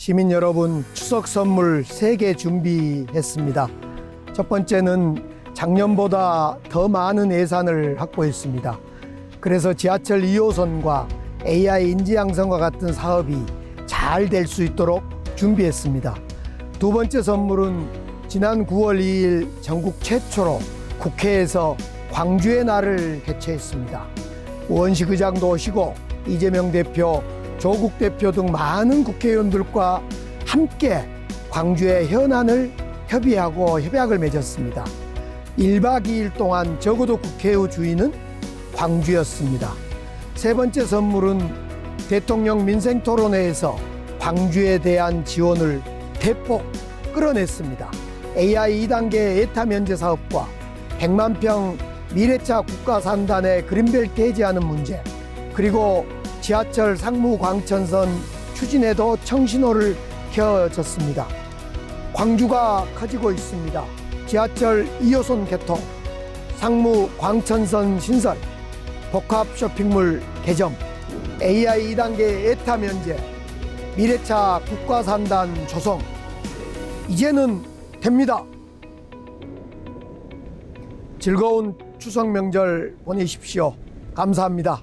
시민 여러분 추석 선물 세 개 준비했습니다. 첫 번째는 작년보다 더 많은 예산을 확보했습니다. 그래서 지하철 2호선과 AI 인지 양성과 같은 사업이 잘 될 수 있도록 준비했습니다. 두 번째 선물은 지난 9월 2일 전국 최초로 국회에서 광주의 날을 개최했습니다. 원식 의장도 오시고 이재명 대표, 조국 대표 등 많은 국회의원들과 함께 광주의 현안을 협의하고 협약을 맺었습니다. 1박 2일 동안 적어도 국회의 주인은 광주였습니다. 세 번째 선물은 대통령 민생 토론회에서 광주에 대한 지원을 대폭 끌어냈습니다. AI 2단계 에타 면제 사업과 100만 평 미래차 국가산단의 그린벨트 해제하는 문제, 그리고 지하철 상무 광천선 추진에도 청신호를 켜졌습니다. 광주가 커지고 있습니다. 지하철 2호선 개통, 상무 광천선 신설, 복합 쇼핑몰 개점, AI 2단계 에타 면제, 미래차 국가산단 조성, 이제는 됩니다. 즐거운 추석 명절 보내십시오. 감사합니다.